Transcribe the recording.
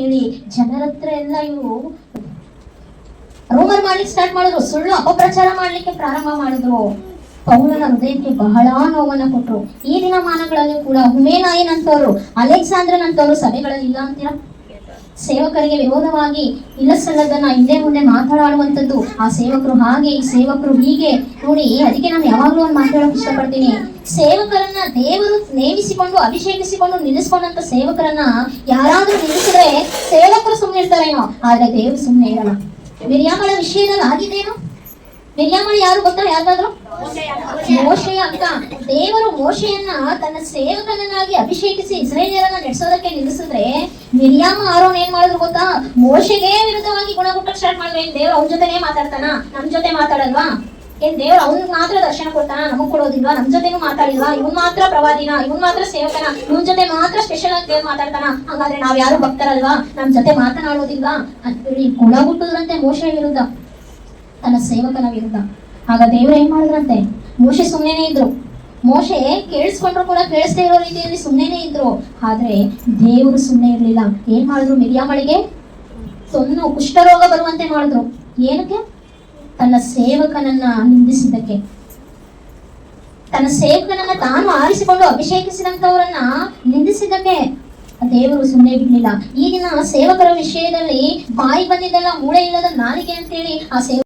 ಅಂತೇಳಿ ಜನರ ಹತ್ರ ಎಲ್ಲ ಇವರು ರೋಮರ್ ಮಾಡ್ಲಿಕ್ಕೆ ಸ್ಟಾರ್ಟ್ ಮಾಡಿದ್ರು, ಸುಳ್ಳು ಅಪಪ್ರಚಾರ ಮಾಡ್ಲಿಕ್ಕೆ ಪ್ರಾರಂಭ ಮಾಡಿದ್ರು. ಪೌಲನ ಹೃದಯಕ್ಕೆ ಬಹಳ ನೋವನ್ನ ಕೊಟ್ರು. ಈ ದಿನಮಾನಗಳಲ್ಲಿ ಕೂಡ ಹುಮೇನಾಯನ್ ಅಂತವರು ಅಲೆಕ್ಸಾಂದ್ರನ್ ಅಂತವರು ಸಭೆಗಳಲ್ಲಿ ಇಲ್ಲ ಅಂತೀರಾ? ಸೇವಕರಿಗೆ ವಿರೋಧವಾಗಿ ಇಲ್ಲ ಸಲ್ಲದನ್ನ ಹಿಂದೆ ಮುಂದೆ ಮಾತನಾಡುವಂಥದ್ದು ಆ ಸೇವಕರು ಹಾಗೆ, ಈ ಸೇವಕರು ಹೀಗೆ. ನೋಡಿ, ಅದಕ್ಕೆ ನಾನು ಯಾವಾಗಲೂ ಒಂದು ಮಾತಾಡೋಕೆ ಇಷ್ಟಪಡ್ತೀನಿ. ಸೇವಕರನ್ನ ದೇವರು ನೇಮಿಸಿಕೊಂಡು, ಅಭಿಷೇಕಿಸಿಕೊಂಡು ನಿಲ್ಲಿಸ್ಕೊಂಡಂತ ಸೇವಕರನ್ನ ಯಾರಾದ್ರೂ ಸೇವಕರು ಸುಮ್ಮನೆ ಇರ್ತಾರೇನೋ? ಆದ್ರೆ ದೇವ್ರು ಸುಮ್ಮನೆ ಇರಲ್ಲ. ಮಿರಿಯಾಮಳ ವಿಷಯದಲ್ಲಿ ಆಗಿದ್ದೇನು? ಮಿರಿಯಾಮಳ ಯಾರು ಗೊತ್ತಾ ಯಾರಾದ್ರೂ ಮೋಶೆಯ ಅಕ್ಕ ದೇವರು ಮೋಶೆಯನ್ನ ತನ್ನ ಸೇವಕನನ್ನಾಗಿ ಅಭಿಷೇಕಿಸಿ ಇಸ್ರೇಲಿಯರನ್ನ ನಡೆಸೋದಕ್ಕೆ ನಿಲ್ಲಿಸಿದ್ರೆ ಮಿರಿಯಾಮ ಆರೋನ್ ಏನ್ ಮಾಡಿದ್ರು ಗೊತ್ತಾ? ಮೋಶೆಗೆ ವಿರುದ್ಧವಾಗಿ ಗುಣ ಸ್ಟಾರ್ಟ್ ಮಾಡಿದ್ರೆ ದೇವ್ರು ಅವನ ಜೊತೆನೇ ಮಾತಾಡ್ತಾನ? ನಮ್ ಜೊತೆ ಮಾತಾಡಲ್ವಾ? ಏನ್ ದೇವ್ರು ಅವ್ನಿಗೆ ಮಾತ್ರ ದರ್ಶನ ಕೊಡ್ತಾನ? ನಮಗ್ ಕೊಡೋದಿಲ್ವಾ? ನಮ್ ಜೊತೆನೂ ಮಾತಾಡಿಲ್ವಾ? ಇವನ್ ಮಾತ್ರ ಪ್ರವಾದಿನ, ಇವನ್ ಮಾತ್ರ ಸೇವಕನ, ಇವನ್ ಜೊತೆ ಮಾತ್ರ ಸ್ಪೆಷಲ್ ಆಗಿ ದೇವ್ರು ಮಾತಾಡ್ತಾನ? ಹಂಗಾದ್ರೆ ನಾವ್ ಯಾರು ಭಕ್ತರಲ್ವಾ? ನಮ್ ಜೊತೆ ಮಾತನಾಡೋದಿಲ್ವಾ? ಅಂತೇಳಿ ಗುಣ ಹುಟ್ಟುದ್ರಂತೆ ಮೋಶ ವಿರುದ್ಧ, ತನ್ನ ಸೇವಕನ ವಿರುದ್ಧ. ಆಗ ದೇವ್ರ ಏನ್ ಮಾಡಿದ್ರಂತೆ? ಮೋಶೆ ಸುಮ್ಮನೆ ಇದ್ರು. ಮೋಶೆ ಕೇಳಿಸ್ಕೊಂಡ್ರು ಕೂಡ ಕೇಳಿಸ್ದೇ ಇರೋ ರೀತಿಯಲ್ಲಿ ಸುಮ್ಮನೆ ಇದ್ರು. ಆದ್ರೆ ದೇವರು ಸುಮ್ಮನೆ ಇರ್ಲಿಲ್ಲ. ಏನ್ ಮಾಡಿದ್ರು? ಮಿರಿಯಾಮಳಿಗೆ ಸೊನ್ನು ಕುಷ್ಠರೋಗ ಬರುವಂತೆ ಮಾಡಿದ್ರು. ಏನಕ್ಕೆ? ತನ್ನ ಸೇವಕನನ್ನ ನಿಂದಿಸಿದ್ದಕ್ಕೆ. ತನ್ನ ಸೇವಕನನ್ನ ತಾನು ಆರಿಸಿಕೊಂಡು ಅಭಿಷೇಕಿಸಿದಂತವರನ್ನ ನಿಂದಿಸಿದ್ದಕ್ಕೆ ದೇವರು ಸುಮ್ಮನೆ ಬಿಡ್ಲಿಲ್ಲ. ಈಗಿನ ಸೇವಕರ ವಿಷಯದಲ್ಲಿ ಬಾಯಿ ಬಂದಿದ್ದೆಲ್ಲ ಮೂಳೆ ಇಲ್ಲದ ನಾಲಿಗೆ ಅಂತೇಳಿ ಆ ಸೇವ